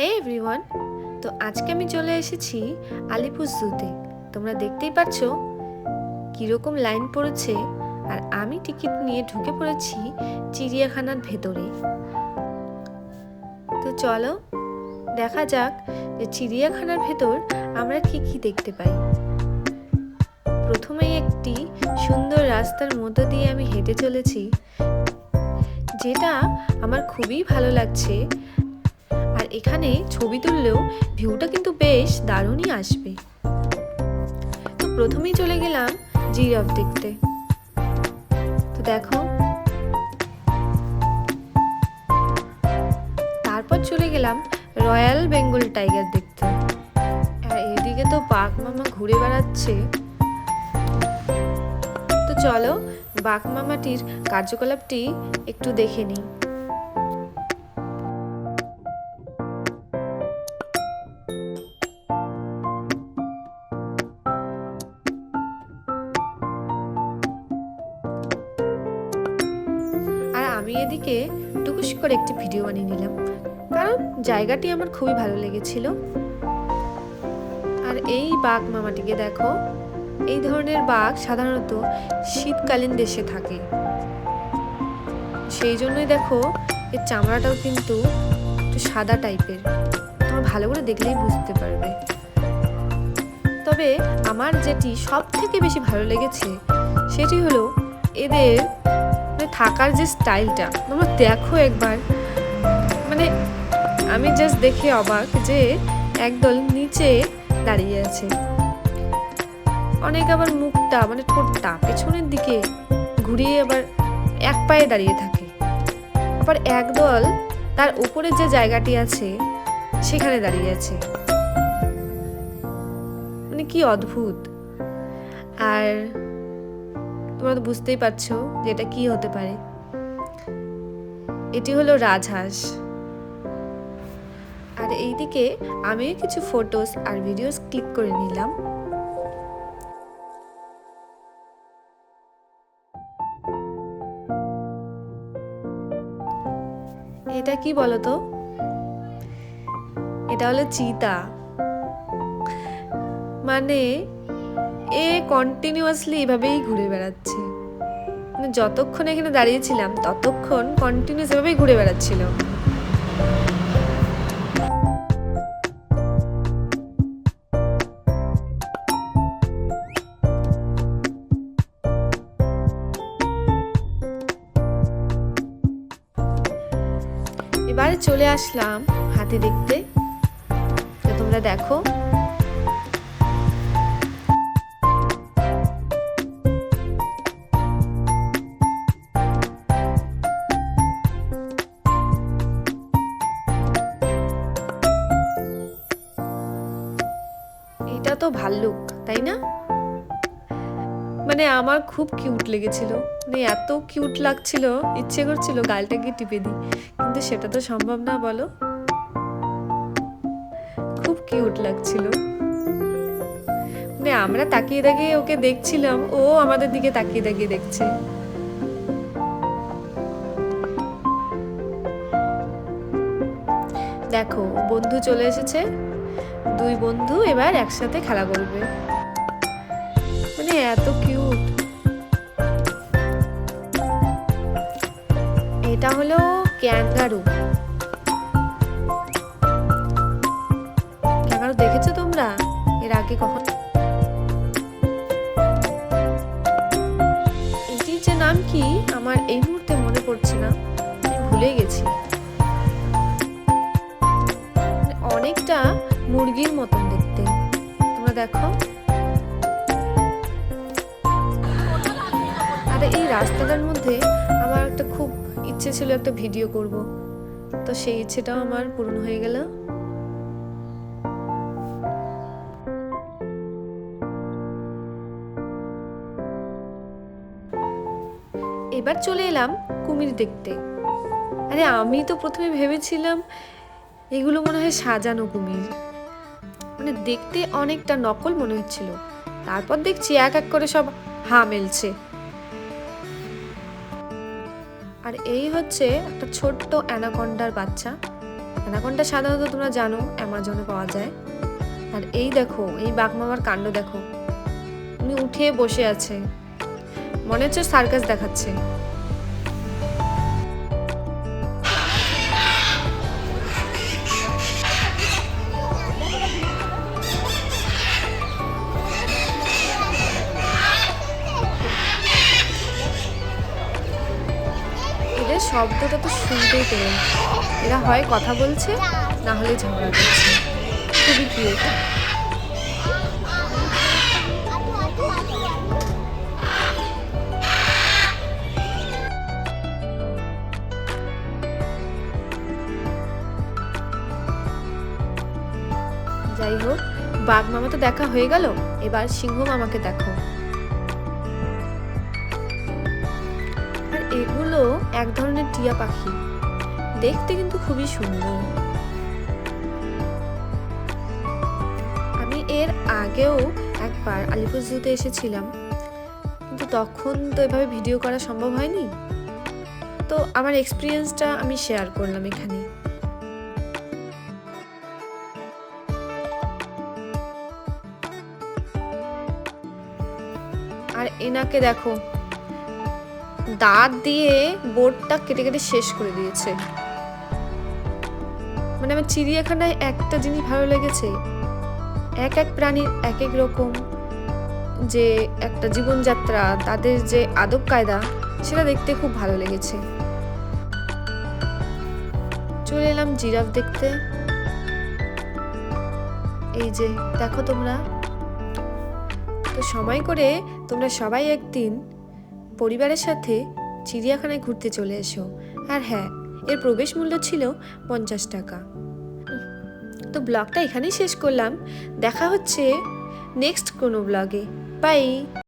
হে everyone তো আজকে আমি চলে এসেছি আলিপুর জুতে তোমরা দেখতেই পাচ্ছ কীরকম লাইন পড়েছে আর আমি টিকিট নিয়ে ঢুকে পড়েছি চিড়িয়াখানার ভেতরে। তো চলো, দেখা যাক যে চিড়িয়াখানার ভেতর আমরা কি কি দেখতে পাই। প্রথমেই একটি সুন্দর রাস্তার মধ্য দিয়ে আমি হেঁটে চলেছি, যেটা আমার খুবই ভালো লাগছে। এখানে ছবি তুললেও ভিউটা কিন্তু বেশ দারুণই আসবে। তো প্রথমেই চলে গেলাম জিরাফ দেখতে। তো দেখো। তারপর চলে গেলাম রয়্যাল বেঙ্গল টাইগার দেখতে। আর এদিকে তো বাঘ মামা ঘুরে বেড়াচ্ছে। তো চলো বাঘ মামাটির কার্যকলাপটি একটু দেখে নিই। আমি এদিকে টুকুস করে একটি ভিডিও বানিয়ে নিলাম। কারণ জায়গাটি আমার খুবই ভালো লেগেছিল। আর এই বাঘ মামাটিকে দেখো, এই ধরনের বাঘ সাধারণত শীতকালীন দেশে থাকে। সেই জন্যই দেখো, এর চামড়াটাও কিন্তু একটু সাদা টাইপের। তোমরা ভালো করে দেখলেই বুঝতে পারবে। তবে আমার যেটি সব থেকে বেশি ভালো লেগেছে, সেটি হলো এদের থাকার যে স্টাইলটা, তোমরা দেখো একবার। মানে আমি জাস্ট দেখে অবাক যে একদল নিচে দাঁড়িয়ে আছে। অনেক আবার মুখটা মানে ঠোঁটটা পেছনের দিকে ঘুরিয়ে আবার এক পায়ে দাঁড়িয়ে থাকে। আবার একদল তার উপরে যে জায়গাটি আছে, সেখানে দাঁড়িয়ে আছে। মানে কি অদ্ভুত। আর তোমরা তো বুঝতেই পারছ যে এটা কি হতে পারে। এটি হলো রাজহাঁস। আর এইদিকে আমিও কিছু ফটোস আর ভিডিওস ক্লিক করে নিলাম। এটা কি বলতো? এটা হলো চিতা। মানে এ কন্টিনিউয়াসলি এভাবেই ঘুরে বেড়াচ্ছে। যতক্ষণ এখানে দাঁড়িয়েছিলাম, ততক্ষণ কন্টিনিউস এভাবেই ঘুরে বেড়াচ্ছিল। এবারে চলে আসলাম হাতে দেখতে। তোমরা দেখো তাই না? মানে আমার খুব কিউট লেগেছিল। মানে এত কিউট লাগছিল, ইচ্ছে করছিল গালটাকে টিপে দিই। কিন্তু সেটা তো সম্ভব না, বলো। খুব কিউট লাগছিল। মানে আমরা তাকিয়ে তাকিয়ে ওকে দেখছিলাম, ও আমাদের দিকে তাকিয়ে তাকিয়ে দেখছে। দেখো, বন্ধু চলে এসেছে। দুই বন্ধু এবার একসাথে খেলা করবে। মানে এত কিউট এটা হলো ক্যাঙ্গারু। ক্যাঙ্গারু দেখেছ তোমরা? এর আগে কখন এটির যে নাম কি? আমার এই মুহূর্তে মনে পড়ছে না। আমি ভুলে গেছি। মানে অনেকটা মুরগির মতন দেখতে। তোমরা দেখো। এই রাস্তাটার মধ্যে আমার একটা খুব ইচ্ছে ছিল একটা ভিডিও করব। তো সেই ইচ্ছেটাও আমার পূরণ হয়ে গেল। এবার চলে এলাম কুমির দেখতে। আরে, আমি তো প্রথমে ভেবেছিলাম এগুলো মনে হয় সাজানো কুমির। মানে দেখতে অনেকটা নকল মনে হচ্ছিল। তারপর দেখছি এক এক করে সব হা মেলছে। আর এই হচ্ছে একটা ছোট্ট অ্যানাকন্ডার বাচ্চা। অ্যানাকন্ডা সাধারণত তোমরা জানো, অ্যামাজনে পাওয়া যায়। আর এই দেখো, এই বাঘমামার কাণ্ড দেখো। উনি উঠে বসে আছে। মনে হচ্ছে সার্কাস দেখাচ্ছে। শব্দটা তো শুনতেই পেলেন এরা হয় কথা বলছে, না হলে ঝগড়া করছে। খুবই কিউট যাই হোক, বাঘ মামা তো দেখা হয়ে গেল। এবার সিংহ মামাকে দেখো। এগুলো এক ধরনের টিয়া পাখি। দেখতে কিন্তু খুবই সুন্দর। আমি এর আগেও একবার আলিপুর জুতে এসেছিলাম। কিন্তু তখন তো এভাবে ভিডিও করা সম্ভব হয়নি। তো আমার এক্সপিরিয়েন্সটা আমি শেয়ার করলাম এখানে। আর এনাকে দেখো দাঁত দিয়ে বোর্ডটা কেটে কেটে শেষ করে দিয়েছে। মানে আমার চিড়িয়াখানায় একটা জিনিস ভালো লেগেছে। এক এক প্রাণীর এক এক রকম যে একটা জীবনযাত্রা, তাদের যে আদব কায়দা, সেটা দেখতে খুব ভালো লেগেছে। চলে এলাম জিরাফ দেখতে। এই যে, দেখো তোমরা। তো সময় করে তোমরা সবাই একদিন পরিবারের সাথে চিড়িয়াখানায় ঘুরতে চলে এসো। আর হ্যাঁ এর প্রবেশ মূল্য ছিল পঞ্চাশ টাকা। তো ব্লগটা এখানেই শেষ করলাম। দেখা হচ্ছে নেক্সট কোনো ব্লগে। বাই